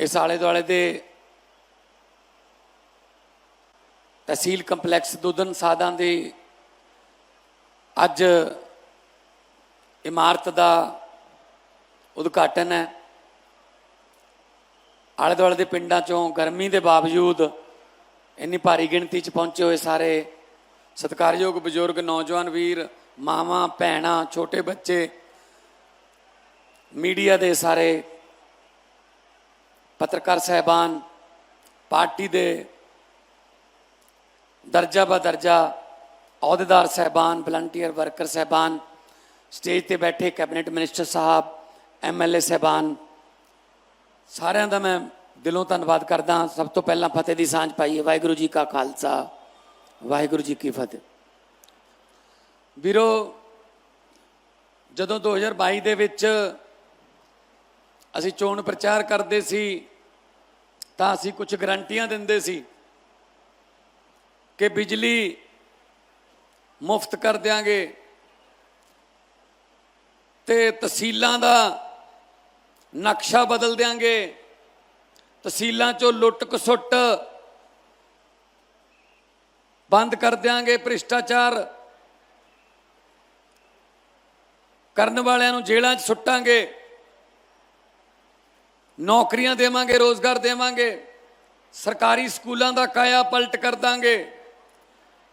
ਇਸ ਆਲੇ ਦੁਆਲੇ ਦੇ ਤਹਿਸੀਲ ਕੰਪਲੈਕਸ ਦੁਦਨ ਸਾਦਾਂ ਦੇ ਅੱਜ ਇਮਾਰਤ ਦਾ ਉਦਘਾਟਨ ਹੈ। ਆਲੇ ਦੁਆਲੇ ਦੇ ਪਿੰਡਾਂ ਚੋਂ ਗਰਮੀ ਦੇ ਬਾਵਜੂਦ ਇੰਨੀ ਭਾਰੀ ਗਿਣਤੀ 'ਚ ਪਹੁੰਚੇ ਹੋਏ ਸਾਰੇ ਸਤਿਕਾਰਯੋਗ ਬਜ਼ੁਰਗ, ਨੌਜਵਾਨ ਵੀਰ, ਮਾਵਾਂ, ਭੈਣਾਂ, ਛੋਟੇ ਬੱਚੇ, ਮੀਡੀਆ ਦੇ ਸਾਰੇ ਪੱਤਰਕਾਰ ਸਹਿਬਾਨ, ਪਾਰਟੀ ਦੇ ਦਰਜਾ ਬਾ ਦਰਜਾ ਅਹੁਦੇਦਾਰ ਸਹਿਬਾਨ ਵਲੰਟੀਅਰ ਵਰਕਰ ਸਹਿਬਾਨ ਸਟੇਜ ਤੇ ਬੈਠੇ ਕੈਬਨਿਟ ਮਿਨਿਸਟਰ ਸਾਹਿਬ ਐਮਐਲਏ ਸਹਿਬਾਨ, ਸਾਰਿਆਂ ਦਾ ਮੈਂ ਦਿਲੋਂ ਧੰਨਵਾਦ ਕਰਦਾ ਸਭ ਤੋਂ ਪਹਿਲਾਂ ਫਤਿਹ ਦੀ ਸਾਂਝ ਪਾਈਏ। ਵਾਹਿਗੁਰੂ ਜੀ ਕਾ ਖਾਲਸਾ, ਵਾਹਿਗੁਰੂ ਜੀ ਕੀ ਫਤਿਹ। ਵੀਰੋ, ਜਦੋਂ 2022 ਦੇ ਵਿੱਚ ਅਸੀਂ ਚੋਣ ਪ੍ਰਚਾਰ ਕਰਦੇ ਸੀ ਤਾਂ ਅਸੀਂ ਕੁਝ ਗਰੰਟੀਆਂ ਦਿੰਦੇ ਸੀ ਕਿ ਬਿਜਲੀ ਮੁਫਤ ਕਰ ਦਿਆਂਗੇ ਤੇ ਤਹਿਸੀਲਾਂ ਦਾ ਨਕਸ਼ਾ ਬਦਲ ਦਿਆਂਗੇ। ਤਹਿਸੀਲਾਂ ਚੋਂ ਲੁੱਟ ਕਸੁੱਟ ਬੰਦ ਕਰ ਦਿਆਂਗੇ ਭ੍ਰਿਸ਼ਟਾਚਾਰ। ਕਰਨ ਵਾਲਿਆਂ ਨੂੰ ਜੇਲ੍ਹਾਂ 'ਚ ਸੁੱਟਾਂਗੇ। ਨੌਕਰੀਆਂ ਦੇਵਾਂਗੇ, ਰੋਜ਼ਗਾਰ ਦੇਵਾਂਗੇ, ਸਰਕਾਰੀ ਸਕੂਲਾਂ ਦਾ ਕਾਇਆ ਪਲਟ ਕਰ ਦਾਂਗੇ।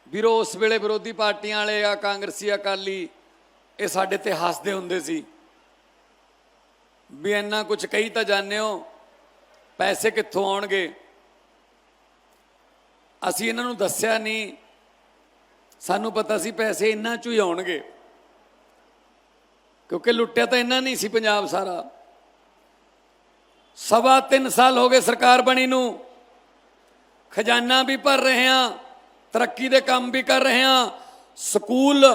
ਵੀਰੋ, ਉਸ ਵੇਲੇ ਵਿਰੋਧੀ ਪਾਰਟੀਆਂ ਵਾਲੇ ਆ, ਕਾਂਗਰਸੀ, ਅਕਾਲੀ, ਇਹ ਸਾਡੇ ਤੇ ਹੱਸਦੇ ਹੁੰਦੇ ਸੀ। ਵੀ ਇੰਨਾ ਕੁਝ ਕਹੀ ਤਾਂ ਜਾਂਦੇ ਹੋ, ਪੈਸੇ ਕਿੱਥੋਂ ਆਉਣਗੇ? ਅਸੀਂ ਇਹਨਾਂ ਨੂੰ ਦੱਸਿਆ ਨਹੀਂ, ਸਾਨੂੰ ਪਤਾ ਸੀ ਪੈਸੇ ਇਹਨਾਂ ਚੋਂ ਹੀ ਆਉਣਗੇ। ਕਿਉਂਕਿ ਲੁੱਟਿਆ ਤਾਂ ਇੰਨਾ ਨਹੀਂ ਸੀ ਪੰਜਾਬ ਸਾਰਾ। ਸਵਾ 3 ਸਾਲ ਹੋ ਗਏ ਸਰਕਾਰ ਬਣੀ ਨੂੰ। ਖਜ਼ਾਨਾ ਵੀ ਭਰ ਰਹੇ ਹਾਂ, ਤਰੱਕੀ ਦੇ ਕੰਮ ਵੀ ਕਰ ਰਹੇ ਹਾਂ। ਸਕੂਲ,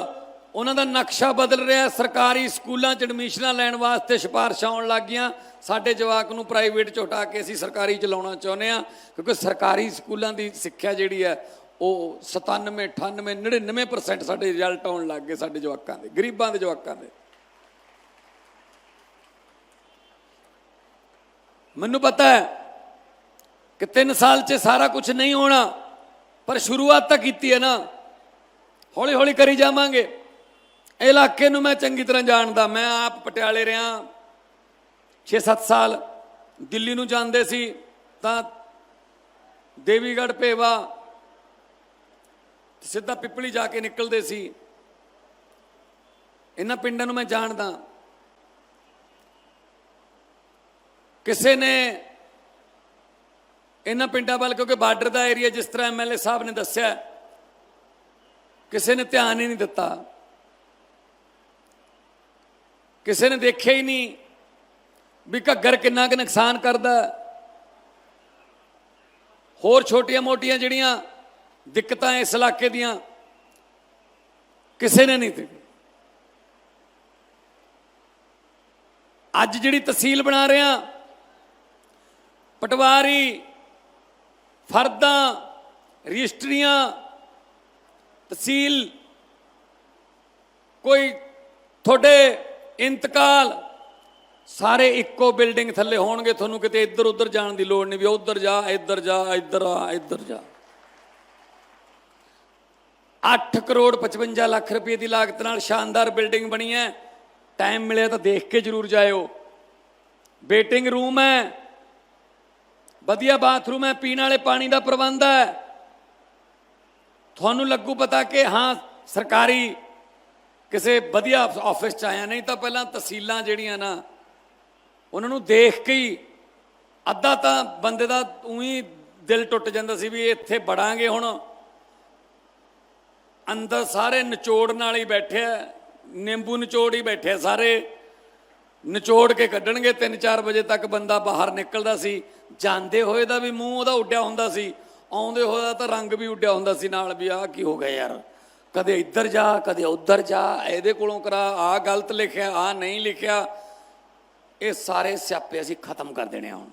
ਉਹਨਾਂ ਦਾ ਨਕਸ਼ਾ ਬਦਲ ਰਿਹਾ, ਸਰਕਾਰੀ ਸਕੂਲਾਂ 'ਚ ਐਡਮਿਸ਼ਨਾਂ ਲੈਣ ਵਾਸਤੇ ਸਿਫਾਰਸ਼ਾਂ ਆਉਣ ਲੱਗ ਗਈਆਂ। ਸਾਡੇ ਜਵਾਕ ਨੂੰ ਪ੍ਰਾਈਵੇਟ 'ਚ ਹਟਾ ਕੇ ਅਸੀਂ ਸਰਕਾਰੀ 'ਚ ਲਾਉਣਾ ਚਾਹੁੰਦੇ ਹਾਂ, ਕਿਉਂਕਿ ਸਰਕਾਰੀ ਸਕੂਲਾਂ ਦੀ ਸਿੱਖਿਆ ਜਿਹੜੀ ਹੈ, ਉਹ 97 98 99% ਸਾਡੇ ਰਿਜ਼ਲਟ ਆਉਣ ਲੱਗ ਗਏ ਸਾਡੇ ਜਵਾਕਾਂ ਦੇ, ਗਰੀਬਾਂ ਦੇ ਜਵਾਕਾਂ ਦੇ। ਮੈਨੂੰ ਪਤਾ ਹੈ ਕਿ 3 ਸਾਲ 'ਚ ਸਾਰਾ ਕੁਝ ਨਹੀਂ ਹੋਣਾ, ਪਰ ਸ਼ੁਰੂਆਤ ਤਾਂ ਕੀਤੀ ਹੈ ਨਾ। ਹੌਲੀ ਹੌਲੀ ਕਰੀ ਜਾਵਾਂਗੇ। ਇਲਾਕੇ ਨੂੰ ਮੈਂ ਚੰਗੀ ਤਰ੍ਹਾਂ ਜਾਣਦਾ। ਮੈਂ ਆਪ ਪਟਿਆਲੇ ਰਿਹਾ 6-7 ਸਾਲ ਦਿੱਲੀ ਨੂੰ ਜਾਂਦੇ ਸੀ, ਤਾਂ ਦੇਵੀਗੜ੍ਹ ਭੇਵਾ ਸਿੱਧਾ ਪਿੱਪਲੀ ਜਾ ਕੇ ਨਿਕਲਦੇ ਸੀ। ਇਹਨਾਂ ਪਿੰਡਾਂ ਨੂੰ ਮੈਂ ਜਾਣਦਾ। ਕਿਸੇ ਨੇ ਇਹਨਾਂ ਪਿੰਡਾਂ ਵੱਲ, ਕਿਉਂਕਿ ਬਾਰਡਰ ਦਾ ਏਰੀਆ ਜਿਸ ਤਰ੍ਹਾਂ ਐਮਐਲਏ ਸਾਹਿਬ ਨੇ ਦੱਸਿਆ, ਕਿਸੇ ਨੇ ਧਿਆਨ ਹੀ ਨਹੀਂ ਦਿੱਤਾ। ਕਿਸੇ ਨੇ ਦੇਖਿਆ ਹੀ ਨਹੀਂ ਵੀ ਘੱਗਰ ਕਿੰਨਾ ਕੁ ਨੁਕਸਾਨ ਕਰਦਾ। ਹੋਰ ਛੋਟੀਆਂ-ਮੋਟੀਆਂ ਜਿਹੜੀਆਂ ਦਿੱਕਤਾਂ ਇਸ ਇਲਾਕੇ ਦੀਆਂ, ਕਿਸੇ ਨੇ ਨਹੀਂ ਦੇਖੀ ਅੱਜ ਜਿਹੜੀ ਤਹਿਸੀਲ ਬਣਾ ਰਹੇ ਹਾਂ ਪਟਵਾਰੀ, ਫਰਦਾਂ, ਰਜਿਸਟਰੀਆਂ, ਤਹਿਸੀਲ, ਕੋਈ ਤੁਹਾਡੇ ਇੰਤਕਾਲ, ਸਾਰੇ ਇੱਕੋ ਬਿਲਡਿੰਗ ਥੱਲੇ ਹੋਣਗੇ, ਤੁਹਾਨੂੰ ਕਿਤੇ ਇੱਧਰ ਉੱਧਰ ਜਾਣ ਦੀ ਲੋੜ ਨਹੀਂ ਵੀ ਉੱਧਰ ਜਾ, ਇੱਧਰ ਜਾ, ਇੱਧਰ ਆ, ਇੱਧਰ ਜਾ। 8 ਕਰੋੜ 55 ਲੱਖ ਰੁਪਏ ਦੀ ਲਾਗਤ ਨਾਲ ਸ਼ਾਨਦਾਰ ਬਿਲਡਿੰਗ ਬਣੀ ਹੈ। ਟਾਈਮ ਮਿਲਿਆ ਤਾਂ ਦੇਖ ਕੇ ਜਰੂਰ ਜਾਇਓ। ਵੇਟਿੰਗ ਰੂਮ ਹੈ। ਵਧੀਆ ਬਾਥਰੂਮ ਹੈ, ਪੀਣ ਵਾਲੇ ਪਾਣੀ ਦਾ ਪ੍ਰਬੰਧ ਹੈ। ਤੁਹਾਨੂੰ ਲੱਗੂ ਪਤਾ ਕਿ ਹਾਂ, ਸਰਕਾਰੀ ਕਿਸੇ ਵਧੀਆ ਆਫਿਸ ਚ ਆਇਆ, ਨਹੀਂ ਤਾਂ ਪਹਿਲਾਂ ਤਹਿਸੀਲਾਂ ਜਿਹੜੀਆਂ ਨਾ, ਉਹਨਾਂ ਨੂੰ ਦੇਖ ਕੇ ਹੀ ਅੱਧਾ ਤਾਂ ਬੰਦੇ ਦਾ ਉਹੀ ਦਿਲ ਟੁੱਟ ਜਾਂਦਾ ਸੀ ਵੀ ਇੱਥੇ ਬੜਾਂਗੇ ਹੁਣ। ਅੰਦਰ ਸਾਰੇ ਨਿਚੋੜ ਨਾਲ ਹੀ ਬੈਠੇ ਆ, ਨਿੰਬੂ ਨਿਚੋੜ ਹੀ ਬੈਠੇ ਸਾਰੇ। ਨਿਚੋੜ ਕੇ ਕੱਢਣਗੇ 3-4 ਵਜੇ ਤੱਕ ਬੰਦਾ ਬਾਹਰ ਨਿਕਲਦਾ ਸੀ। ਜਾਂਦੇ ਹੋਏ ਦਾ ਵੀ ਮੂੰਹ ਉਹਦਾ ਉੱਡਿਆ ਹੁੰਦਾ ਸੀ। ਆਉਂਦੇ ਹੋਏ ਦਾ ਤਾਂ ਰੰਗ ਵੀ ਉੱਡਿਆ ਹੁੰਦਾ ਸੀ ਨਾਲ ਵੀ, ਆਹ ਕੀ ਹੋ ਗਿਆ ਯਾਰ। ਕਦੇ ਇੱਧਰ ਜਾ, ਕਦੇ ਉੱਧਰ ਜਾ, ਇਹਦੇ ਕੋਲੋਂ ਕਰਾ, ਆਹ ਗਲਤ ਲਿਖਿਆ, ਆਹ ਨਹੀਂ ਲਿਖਿਆ। ਇਹ ਸਾਰੇ ਸਿਆਪੇ ਅਸੀਂ ਖਤਮ ਕਰ ਦੇਣੇ ਆ ਹੁਣ।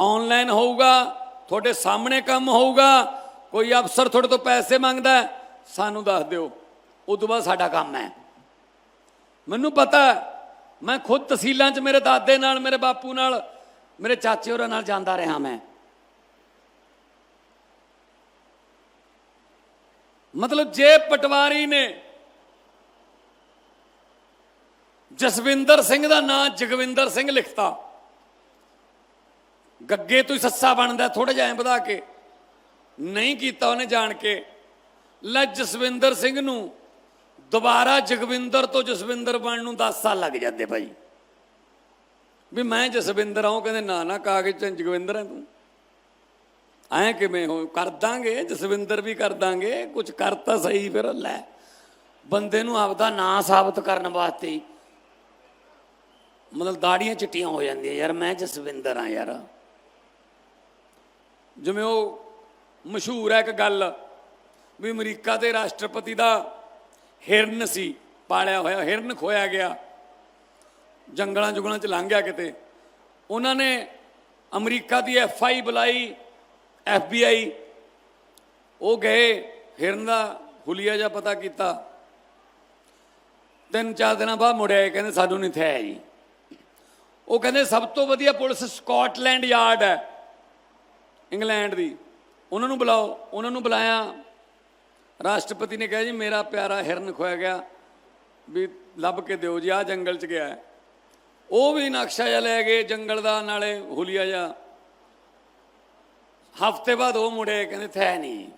ਆਨਲਾਈਨ ਹੋਊਗਾ, ਤੁਹਾਡੇ ਸਾਹਮਣੇ ਕੰਮ ਹੋਊਗਾ, ਕੋਈ ਅਫਸਰ ਤੁਹਾਡੇ ਤੋਂ ਪੈਸੇ ਮੰਗਦਾ, ਸਾਨੂੰ ਦੱਸ ਦਿਓ। ਉਸ ਤੋਂ ਬਾਅਦ ਸਾਡਾ ਕੰਮ ਹੈ। ਮੈਨੂੰ ਪਤਾ ਮੈਂ ਖੁਦ ਤਹਿਸੀਲਾਂ 'ਚ ਮੇਰੇ ਦਾਦੇ ਨਾਲ, ਮੇਰੇ ਬਾਪੂ ਨਾਲ, ਮੇਰੇ ਚਾਚੇ ਹੋਰਾਂ ਨਾਲ ਜਾਂਦਾ ਰਿਹਾ ਮੈਂ। ਮਤਲਬ ਜੇ ਪਟਵਾਰੀ ਨੇ ਜਸਵਿੰਦਰ ਸਿੰਘ ਦਾ ਨਾਂ ਜਗਵਿੰਦਰ ਸਿੰਘ ਲਿਖਤਾ, ਗੱਗੇ ਤੋਂ ਹੀ ਸੱਸਾ ਬਣਦਾ ਥੋੜਾ ਜਿਹਾ ਐਂ ਵਧਾ ਕੇ, ਨਹੀਂ ਕੀਤਾ ਉਹਨੇ ਜਾਣ ਕੇ, ਲੈ ਜਸਵਿੰਦਰ ਸਿੰਘ ਨੂੰ ਦੁਬਾਰਾ ਜਗਵਿੰਦਰ ਤੋਂ ਜਸਵਿੰਦਰ ਬਣਨ ਨੂੰ 10 ਸਾਲ ਲੱਗ ਜਾਂਦੇ ਭਾਈ। ਵੀ ਮੈਂ ਜਸਵਿੰਦਰ ਹਾਂ, ਉਹ ਕਹਿੰਦੇ ਨਾ ਨਾ, ਕਾਗਜ਼ ਚ ਜਗਵਿੰਦਰ ਹੈ ਤੂੰ। ਐਂ ਕਿਵੇਂ ਹੋ, ਕਰ ਦਾਂਗੇ, ਜਸਵਿੰਦਰ ਵੀ ਕਰ ਦਾਂਗੇ ਕੁਝ ਕਰ ਤਾਂ ਸਹੀ ਫਿਰ, ਲੈ। ਬੰਦੇ ਨੂੰ ਆਪਦਾ ਨਾਂ ਸਾਬਤ ਕਰਨ ਵਾਸਤੇ ਮਤਲਬ ਦਾੜੀਆਂ ਚਿੱਟੀਆਂ ਹੋ ਜਾਂਦੀਆਂ, ਯਾਰ ਮੈਂ ਜਸਵਿੰਦਰ ਹਾਂ ਯਾਰ। ਜਿਵੇਂ ਉਹ ਮਸ਼ਹੂਰ ਹੈ ਇੱਕ ਗੱਲ, ਵੀ ਅਮਰੀਕਾ ਦੇ ਰਾਸ਼ਟਰਪਤੀ ਦਾ ਹਿਰਨ ਸੀ, ਪਾਲਿਆ ਹੋਇਆ, ਹਿਰਨ ਖੋਇਆ ਗਿਆ। ਜੰਗਲਾਂ ਜੁਗਲਾਂ ਚ ਲੰਘ ਗਿਆ ਕਿਤੇ। ਉਹਨਾਂ ਨੇ ਅਮਰੀਕਾ ਦੀ ਐਫ ਆਈ ਬੁਲਾਈ ਐਫ ਬੀ ਆਈ ਉਹ ਗਏ, ਹਿਰਨ ਦਾ ਹੁਲੀਆ ਜਿਹਾ ਪਤਾ ਕੀਤਾ। ਤਿੰਨ ਚਾਰ ਦਿਨਾਂ ਬਾਅਦ ਮੁੜਿਆ ਕਹਿੰਦੇ ਸਾਨੂੰ ਨਹੀਂ ਥਿਆ ਜੀ। ਉਹ ਕਹਿੰਦੇ, ਸਭ ਤੋਂ ਵਧੀਆ ਪੁਲਿਸ ਸਕਾਟਲੈਂਡ ਯਾਰਡ ਹੈ, ਇੰਗਲੈਂਡ ਦੀ। ਉਹਨਾਂ ਨੂੰ ਬੁਲਾਓ, ਉਹਨਾਂ ਨੂੰ ਬੁਲਾਇਆ। ਰਾਸ਼ਟਰਪਤੀ ਨੇ ਕਿਹਾ ਜੀ, ਮੇਰਾ ਪਿਆਰਾ ਹਿਰਨ ਖੋਇਆ ਗਿਆ ਵੀ ਲੱਭ ਕੇ ਦਿਓ ਜੀ ਆ ਜੰਗਲ 'ਚ ਗਿਆ ਉਹ ਵੀ ਨਕਸ਼ਾ ਜਿਹਾ ਲੈ ਗਏ ਜੰਗਲ ਦਾ, ਨਾਲੇ ਹੁਲੀਆ ਜਿਹਾ। ਹਫ਼ਤੇ ਬਾਅਦ ਉਹ ਮੁੜੇ, ਕਹਿੰਦੇ ਥੈ ਨਹੀਂ।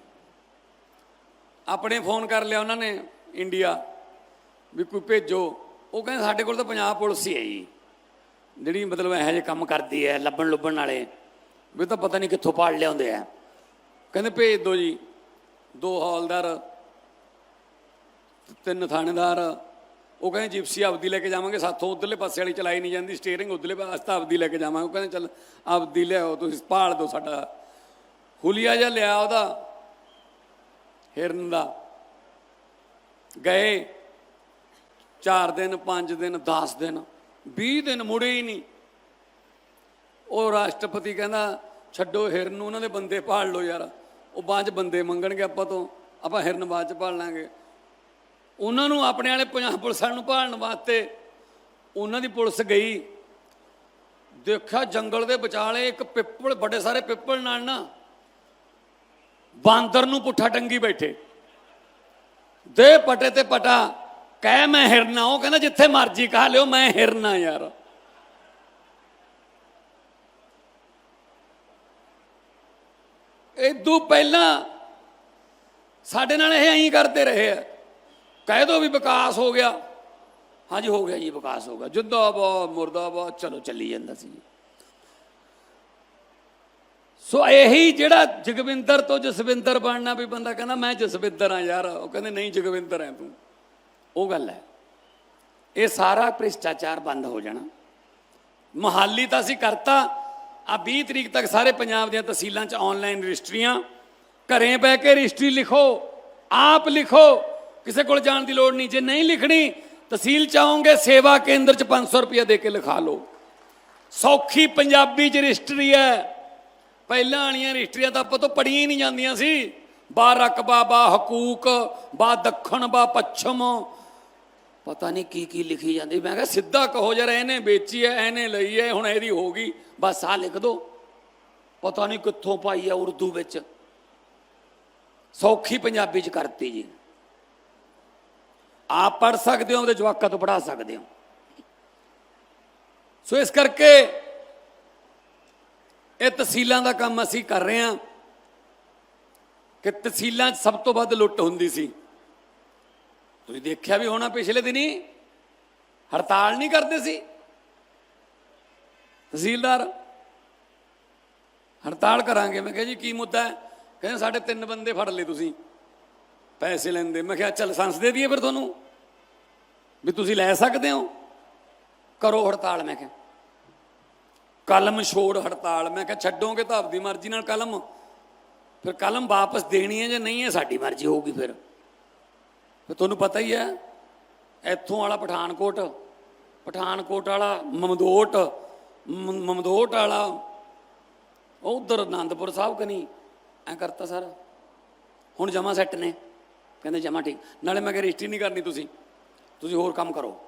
ਆਪਣੇ ਫੋਨ ਕਰ ਲਿਆ ਉਹਨਾਂ ਨੇ, ਇੰਡੀਆ, ਵੀ ਕੋਈ ਭੇਜੋ। ਉਹ ਕਹਿੰਦੇ ਸਾਡੇ ਕੋਲ ਤਾਂ ਪੰਜਾਬ ਪੁਲਿਸ ਹੀ ਹੈ ਜੀ। ਜਿਹੜੀ ਮਤਲਬ ਇਹੋ ਜਿਹੇ ਕੰਮ ਕਰਦੀ ਹੈ ਲੱਭਣ ਲੁੱਭਣ ਵਾਲੇ। ਵੀ ਤਾਂ ਪਤਾ ਨਹੀਂ ਕਿੱਥੋਂ ਪਾੜ ਲਿਆਉਂਦੇ ਆ। ਕਹਿੰਦੇ ਭੇਜ ਦਿਓ ਜੀ। ਦੋ ਹੌਲਦਾਰ, ਤਿੰਨ ਥਾਣੇਦਾਰ, ਉਹ ਕਹਿੰਦੇ ਜਿਪਸੀ ਆਪਦੀ ਲੈ ਕੇ ਜਾਵਾਂਗੇ, ਸਾਥੋਂ ਉਧਰਲੇ ਪਾਸੇ ਵਾਲੀ ਚਲਾਈ ਨਹੀਂ ਜਾਂਦੀ ਸਟੀਅਰਿੰਗ ਉਧਰਲੇ ਪਾਸੇ ਤਾਂ ਆਪਦੀ ਲੈ ਕੇ ਜਾਵਾਂਗੇ, ਉਹ ਕਹਿੰਦੇ ਚੱਲ ਆਪਦੀ ਲਿਆਓ, ਤੁਸੀਂ ਭਾਲ ਦਿਓ ਸਾਡਾ। ਹੁਲੀਆ ਜਿਹਾ ਲਿਆ ਉਹਦਾ, ਹਿਰਨ ਦਾ। ਗਏ 4 ਦਿਨ 5 ਦਿਨ 10 ਦਿਨ 20 ਦਿਨ ਮੁੜੇ ਹੀ ਨਹੀਂ। ਉਹ ਰਾਸ਼ਟਰਪਤੀ ਕਹਿੰਦਾ, ਛੱਡੋ ਹਿਰਨ ਨੂੰ, ਉਹਨਾਂ ਦੇ ਬੰਦੇ ਪਾਲ ਲਓ ਯਾਰ। ਉਹ ਬਾਅਦ ਚ ਬੰਦੇ ਮੰਗਣਗੇ ਆਪਾਂ ਤੋਂ, ਆਪਾਂ ਹਿਰਨ ਬਾਅਦ ਚ ਭਾਲ ਲਾਂਗੇ। ਉਹਨਾਂ ਨੂੰ ਆਪਣੇ ਵਾਲੇ ਪੰਜਾਬ ਪੁਲਿਸ ਵਾਲਿਆਂ ਨੂੰ ਭਾਲਣ ਵਾਸਤੇ ਉਹਨਾਂ ਦੀ ਪੁਲਿਸ ਗਈ। ਦੇਖਿਆ ਜੰਗਲ ਦੇ ਵਿਚਾਲੇ ਇੱਕ ਪਿੱਪਲ ਵੱਡੇ ਸਾਰੇ ਪਿੱਪਲ ਨਾਲ ਨਾ ਬਾਂਦਰ ਨੂੰ ਪੁੱਠਾ ਟੰਗੀ ਬੈਠੇ। ਦੇ ਪਟੇ ਤੇ ਪਟਾ, ਕਹਿ ਮੈਂ ਹਿਰਨਾ ਉਹ ਕਹਿੰਦਾ ਜਿੱਥੇ ਮਰਜ਼ੀ ਕਹਾ ਲਿਓ, ਮੈਂ ਹਿਰਨਾ ਯਾਰ। ਇਦੋਂ ਪਹਿਲਾਂ ਸਾਡੇ ਨਾਲ ਇਹ ਐਂ ਕਰਦੇ ਰਹੇ ਆ। ਕਹਿ ਦੋ ਵੀ ਵਿਕਾਸ ਹੋ ਗਿਆ। ਹਾਂਜੀ, ਹੋ ਗਿਆ ਜੀ, ਵਿਕਾਸ ਹੋ ਗਿਆ। ਜਿੰਦਾਬਾਦ, ਮੁਰਦਾਬਾਦ, ਚਲੋ ਚੱਲੀ ਜਾਂਦਾ ਸੀ। ਸੋ ਇਹੀ ਜਿਹੜਾ ਜਗਵਿੰਦਰ ਤੋਂ ਜਸਵਿੰਦਰ ਬਣਨਾ ਵੀ ਬੰਦਾ ਕਹਿੰਦਾ, ਮੈਂ ਜਸਵਿੰਦਰ ਆ ਯਾਰ। ਉਹ ਕਹਿੰਦੇ, ਨਹੀਂ, ਜਗਵਿੰਦਰ ਹੈ ਤੂੰ। ਉਹ ਗੱਲ ਹੈ। ਇਹ ਸਾਰਾ ਭ੍ਰਿਸ਼ਟਾਚਾਰ ਬੰਦ ਹੋ ਜਾਣਾ। ਮਹਾਲੀ ਤਾਂ ਅਸੀਂ ਕਰਤਾ। ਆ 20 ਤਰੀਕ ਤੱਕ ਸਾਰੇ ਪੰਜਾਬ ਦੀਆਂ ਤਹਿਸੀਲਾਂ 'ਚ ਆਨਲਾਈਨ ਰਜਿਸਟਰੀਆਂ। ਘਰੇ ਬਹਿ ਕੇ ਰਜਿਸਟਰੀ ਲਿਖੋ, ਆਪ ਲਿਖੋ। ਕਿਸੇ ਕੋਲ ਜਾਣ ਦੀ ਲੋੜ ਨਹੀਂ। ਜੇ ਨਹੀਂ ਲਿਖਣੀ, ਤਹਿਸੀਲ ਚ ਆਓਗੇ, ਸੇਵਾ ਕੇਂਦਰ 'ਚ 500 ਰੁਪਏ ਦੇ ਕੇ ਲਿਖਾ ਲਓ। ਸੌਖੀ ਪੰਜਾਬੀ 'ਚ ਰਜਿਸਟਰੀ ਹੈ। ਪਹਿਲਾਂ ਵਾਲੀਆਂ ਰਜਿਸਟਰੀਆਂ ਤਾਂ ਆਪਾਂ ਤੋਂ ਪੜੀਆਂ ਹੀ ਨਹੀਂ ਜਾਂਦੀਆਂ ਸੀ। ਬਾ ਰਕਬਾ, ਬਾ ਹਕੂਕ, ਬਾ ਦੱਖਣ, ਬਾ ਪੱਛਮ ਪਤਾ ਨਹੀਂ ਕੀ ਕੀ ਲਿਖੀ ਜਾਂਦੀ। ਮੈਂ ਕਿਹਾ ਸਿੱਧਾ ਕਹੋ ਜਰਾ ਇਹਨੇ ਵੇਚੀ ਐ ਇਹਨੇ ਲਈ ਐ ਹੁਣ ਇਹਦੀ ਹੋ ਗਈ। ਬਸ ਆ ਲਿਖ ਦੋ। ਪਤਾ ਨਹੀਂ ਕਿੱਥੋਂ ਪਾਈ ਐ ਉਰਦੂ ਵਿੱਚ। ਸੌਖੀ ਪੰਜਾਬੀ ਚ ਕਰਤੀ ਜੀ। ਆਪ ਪੜ ਸਕਦੇ ਹੋ ਉਹਦੇ ਜਵਾਕਾਂ ਤੋਂ ਪੜਾ ਸਕਦੇ ਹੋ। ਸੋ ਇਸ ਕਰਕੇ ਇਹ ਤਹਿਸੀਲਾਂ ਦਾ ਕੰਮ ਅਸੀਂ ਕਰ ਰਹੇ ਹਾਂ ਕਿ ਤਹਿਸੀਲਾਂ 'ਚ ਸਭ ਤੋਂ ਵੱਧ ਲੁੱਟ ਹੁੰਦੀ ਸੀ। ਤੁਸੀਂ ਦੇਖਿਆ ਵੀ ਹੋਣਾ ਪਿਛਲੇ ਦਿਨੀ? ਹੜਤਾਲ ਨਹੀਂ ਕਰਦੇ ਸੀ? ਤਹਿਸੀਲਦਾਰ, ਹੜਤਾਲ ਕਰਾਂਗੇ। ਮੈਂ ਕਿਹਾ ਜੀ, ਕੀ ਮੁੱਦਾ ਹੈ? ਕਹਿੰਦੇ ਸਾਡੇ ਤਿੰਨ ਬੰਦੇ ਫੜ ਲਏ ਤੁਸੀਂ। ਪੈਸੇ ਲੈਂਦੇ। ਮੈਂ ਕਿਹਾ, ਚੱਲ ਲਾਇਸੈਂਸ ਦੇ ਦਈਏ ਫਿਰ ਤੁਹਾਨੂੰ। ਵੀ ਤੁਸੀਂ ਲੈ ਸਕਦੇ ਹੋ? ਕਰੋ ਹੜਤਾਲ, ਮੈਂ ਕਿਹਾ। ਕਲਮ ਛੋੜ ਹੜਤਾਲ। ਮੈਂ ਕਿਹਾ, ਛੱਡੋਗੇ ਤਾਂ ਆਪਦੀ ਮਰਜ਼ੀ ਨਾਲ ਕਲਮ। ਫਿਰ ਕਲਮ ਵਾਪਸ ਦੇਣੀ ਹੈ ਜਾਂ ਨਹੀਂ ਹੈ? ਸਾਡੀ ਮਰਜ਼ੀ ਹੋਊਗੀ ਫਿਰ। ਫਿਰ ਤੁਹਾਨੂੰ ਪਤਾ ਹੀ ਹੈ, ਇੱਥੋਂ ਵਾਲਾ ਪਠਾਨਕੋਟ ਪਠਾਨਕੋਟ ਵਾਲਾ ਮਮਦੋਟ ਮਮਦੋਟ ਵਾਲਾ ਉਧਰ ਆਨੰਦਪੁਰ ਸਾਹਿਬ ਕਨੀ ਐ ਕਰਤਾ ਸਰ। ਹੁਣ ਜਮਾ ਸੈੱਟ ਨੇ। ਕਹਿੰਦੇ ਜਮਾ ਠੀਕ। ਨਾਲੇ ਮੈਂ ਕਿਹਾ ਰਜਿਸਟਰੀ ਨਹੀਂ ਕਰਨੀ ਤੁਸੀਂ। ਤੁਸੀਂ ਹੋਰ ਕੰਮ ਕਰੋ।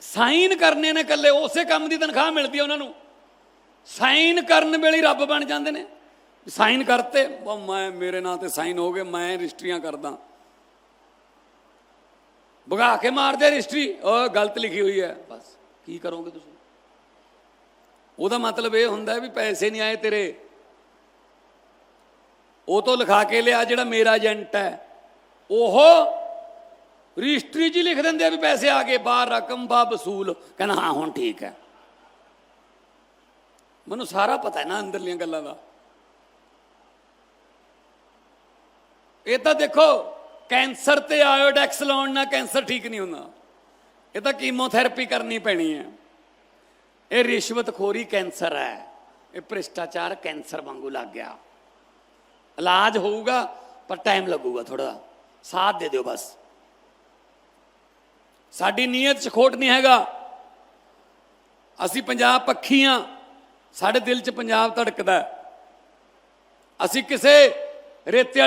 ਸਾਈਨ ਕਰਨੇ ਨੇ ਇਕੱਲੇ, ਉਸੇ ਕੰਮ ਦੀ ਤਨਖਾਹ ਮਿਲਦੀ ਹੈ ਉਹਨਾਂ ਨੂੰ। ਸਾਈਨ ਕਰਨ ਵੇਲੇ ਰੱਬ ਬਣ ਜਾਂਦੇ ਨੇ। ਸਾਈਨ ਕਰਤੇ। ਉਹ ਮੈਂ, ਮੇਰੇ ਨਾਂ ਤੇ ਸਾਈਨ ਹੋ ਗਏ, ਮੈਂ ਰਜਿਸਟਰੀਆਂ ਕਰਦਾ। ਭਗਾ ਕੇ ਮਾਰਦੇ ਰਜਿਸਟਰੀ। ਉਹ ਗਲਤ ਲਿਖੀ ਹੋਈ ਹੈ। ਬਸ, ਕੀ ਕਰੋਗੇ ਤੁਸੀਂ? ਉਹਦਾ ਮਤਲਬ ਇਹ ਹੁੰਦਾ ਵੀ ਪੈਸੇ ਨਹੀਂ ਆਏ ਤੇਰੇ। ਉਹ ਤੋਂ ਲਿਖਾ ਕੇ ਲਿਆ ਜਿਹੜਾ ਮੇਰਾ ਏਜੰਟ ਹੈ। ਉਹ ਰਜਿਸਟਰੀ 'ਚ ਹੀ ਲਿਖ ਦਿੰਦੇ ਆ ਵੀ ਪੈਸੇ ਆ ਗਏ, ਬਾਹਰ ਰਕਮ ਬਾ ਵਸੂਲ। ਕਹਿੰਦਾ, ਹਾਂ, ਹੁਣ ਠੀਕ ਹੈ। ਮੈਨੂੰ ਸਾਰਾ ਪਤਾ ਹੈ ਨਾ ਅੰਦਰਲੀਆਂ ਗੱਲਾਂ ਦਾ। ਇਹ ਤਾਂ ਦੇਖੋ ਕੈਂਸਰ ਤੇ ਆਇਓਡੈਕਸ ਲਾਉਣ ਨਾਲ ਕੈਂਸਰ ਠੀਕ ਨਹੀਂ ਹੁੰਦਾ। ਇਹ ਤਾਂ ਕੀਮੋਥੈਰੇਪੀ ਕਰਨੀ ਪੈਣੀ ਹੈ। ਇਹ ਰਿਸ਼ਵਤਖੋਰੀ ਕੈਂਸਰ ਹੈ। ਇਹ ਭ੍ਰਿਸ਼ਟਾਚਾਰ ਕੈਂਸਰ ਵਾਂਗੂ ਲੱਗ ਗਿਆ। ਇਲਾਜ ਹੋਊਗਾ, ਪਰ ਟਾਈਮ ਲੱਗੂਗਾ ਥੋੜਾ ਸਾਥ ਦੇ ਦਿਓ ਬਸ। ਸਾਡੀ ਨੀਅਤ 'ਚ ਖੋਟ ਨਹੀਂ ਹੈਗਾ। ਅਸੀਂ ਪੰਜਾਬ ਪੱਖੀਆਂ ਸਾਡੇ ਦਿਲ 'ਚ ਪੰਜਾਬ ਧੜਕਦਾ ਅਸੀਂ ਕਿਸੇ ਰੇਤੇ ਵਾਲੀ